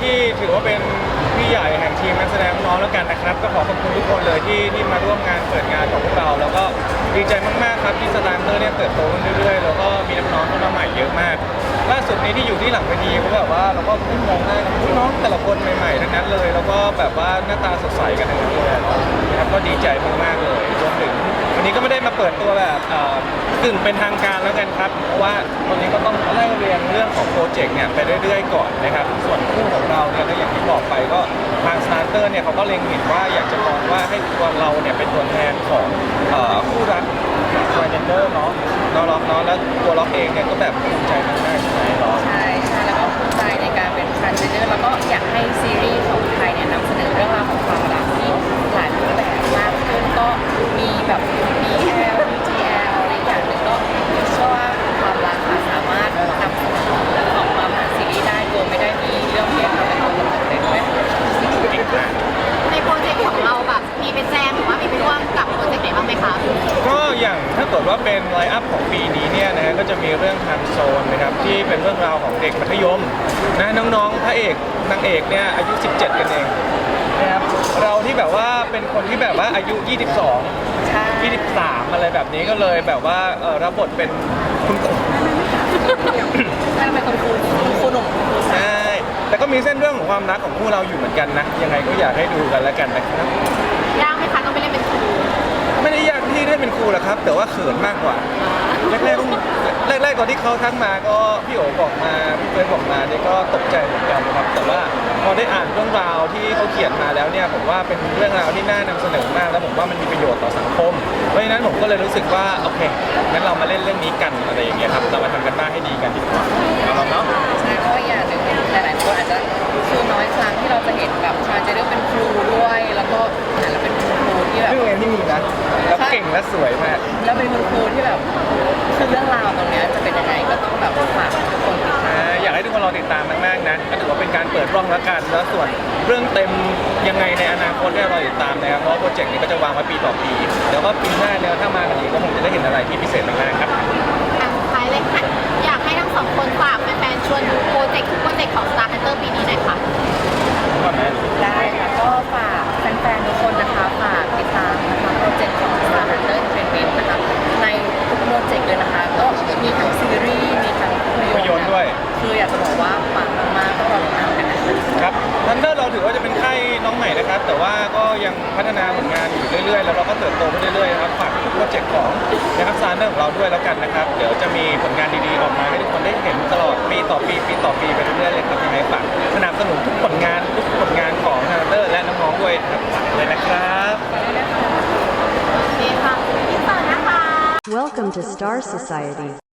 ที่ถือว่าเป็นพี่ใหญ่แห่งทีมนักแสดงน้องแล้วกันนะครับ ก็ขอขอบคุณทุกคนเลยที่ที่มาร่วมงานเปิดงานของพวกเรา แล้วก็ดีใจมากๆครับที่สตาร์เตอร์เนี่ยเติบโตขึ้นเรื่อยๆแล้วก็มีน้องๆเข้ามาใหม่เยอะมากล่าสุดนี้ที่อยู่ที่หลังเวทีก็แบบว่าเราก็ขึ้นมองหน้ากันน้องแต่ละคนใหม่ๆทั้งนั้นเลย แล้วก็แบบว่าหน้าตาสดใสกันทั้งนั้นเลยนะครับก็ดีใจมากๆเลย วันนี้ก็ไม่ได้มาเปิดตัวแบบเอ่อกึ่งเป็นทางการแล้วกันครับเพราะว่าวันนี้ก็ต้องไล่เรียงเรื่องของโปรเจกต์เนี่ยไปเรื่อยๆก่อนนะครับ ส่วนคู่ของเราเนี่ยก็อย่างที่บอกไปก็ทางสตาร์เตอร์เนี่ยเขาก็เล็งเห็นว่าอยากจะมองว่าให้ตัวเราเนี่ยเป็นตัวแทนของคู่รักทรานเจนเดอร์เนาะเนาล็อกเนาะแล้วตัวล็อกเองเนี่ยก็แบบภูมิใจมากๆใช่ไหมล็อกใช่ใช่แล้วก็ภูมิใจใน เกิดว่าเป็นไลน์อัพของปีนี้เนี่ยนะฮะก็จะมีเรื่องทางโซนนะครับที่เป็นเรื่องราวของเด็กมัธยมนะน้องๆพระเอกนางเอกเนี่ยอายุ 17 กันเองนะครับเราที่แบบว่าเป็นคนที่แบบว่าอายุ 22 ใช่23 อะไรแบบนี้ก็เลยแบบว่าเอ่อรับบทเป็นคุณครูไม่ต้องเป็นคนครูคุณครูหนุ่มคุณครูสาวใช่ แต่ก็มีเส้นเรื่องของความรักของคู่เราอยู่เหมือนกันนะ ยังไงก็อยากให้ดูกันแล้วกันนะครับ ยากไหมคะต้องไปเล่นเป็นครู ไม่ได้ยากที่ได้เป็นครูหรอกครับแต่ ว่าเขินมากกว่า แรกๆแรกๆตอนที่เขาทักมาก็พี่โอ๋บอกมาพี่เฟิร์สบอกมาเนี่ยก็ตกใจเหมือนกันนะครับแต่ว่าพอได้อ่านเรื่องราวที่เขาเขียนมาแล้วเนี่ยผมว่าเป็นเรื่องราวที่น่านำเสนอมาก แล้วผมว่ามันมีประโยชน์ต่อสังคม เพราะฉะนั้นผมก็เลยรู้สึกว่าโอเคงั้นเรามาเล่นเรื่องนี้กันอะไรอย่างเงี้ยครับเรามาทำกันบ้านให้ดีกันดีกว่าเอาลองเนาะใช่เพราะว่าอย่างหนึ่งหลายๆคนอาจจะคือน้อยครั้งที่เราจะเห็นแบบทรานเจเดอร์เป็นครูด้วย แล้วก็อ่านแล้วเป็นคุณครูที่แบบเรื่องอะไรที่มีนะแล้วเก่งและสวยมาก แล้วเป็นคุณครูที่แบบคือเรื่องราวตรงเนี้ยจะเป็นยังไงก็ต้องแบบฝากทุกคนติดตามอ่าอยากให้ทุกคนรอติดตามมากๆนะก็ถือว่าเป็นการเปิดร่องแล้วกันแล้วส่วนเรื่องเต็มยังไงในอนาคตเนี่ยรอติดตามนะครับเพราะว่าโปรเจกต์นี้ก็จะวางไว้ปีต่อปีเดี๋ยวก็ปีหน้าเนี่ยถ้ามากันอีกก็คงจะได้เห็นอะไรที่พิเศษมากๆครับอะสุดท้ายเลยค่ะ อยากให้ทั้งสองคนฝากแฟนๆชวนดูโปรเจกต์ทุกโปรเจกต์ของ Star Hunter ปีนี้หน่อยค่ะก่อนนะ ได้ค่ะก็ฝากแฟนๆทุกคนนะคะฝากติดตามนะคะโปรเจกต์ของ Star Hunter Entertainment นะคะในทุกโปรเจกต์เลยนะคะ ก็มีทั้งซีรีส์มีทั้งภาพ ภาพ ย ย น น ต ตร์ ร์ ด้วย คืออยากจะ บอกว่าปังมากๆต้องรอติดตามกันนะคะครับทันเดอร์เราถือว่าจะเป็นค่ายน้องใหม่นะครับ แต่ว่าก็ยังพัฒนาผลงานอยู่เรื่อยๆ แล้วเราก็เติบโตไปเรื่อยๆนะครับฝากทุกโปรเจกต์ของนะครับซานเดอร์ของเราด้วยแล้วกันนะครับ เดี๋ยวจะมีผลงานดีๆออกมาให้ทุกคนได้เห็นตลอดปีต่อปีปีต่อปีไปเรื่อยๆเลยครับยังไงฝากสนับสนุนทุกผลงานทุกผลงานของทันเดอร์และน้องๆด้วยนะครับฝากเลยนะครับโอเคค่ะพี่เปิดนะคะ Welcome to Star Society.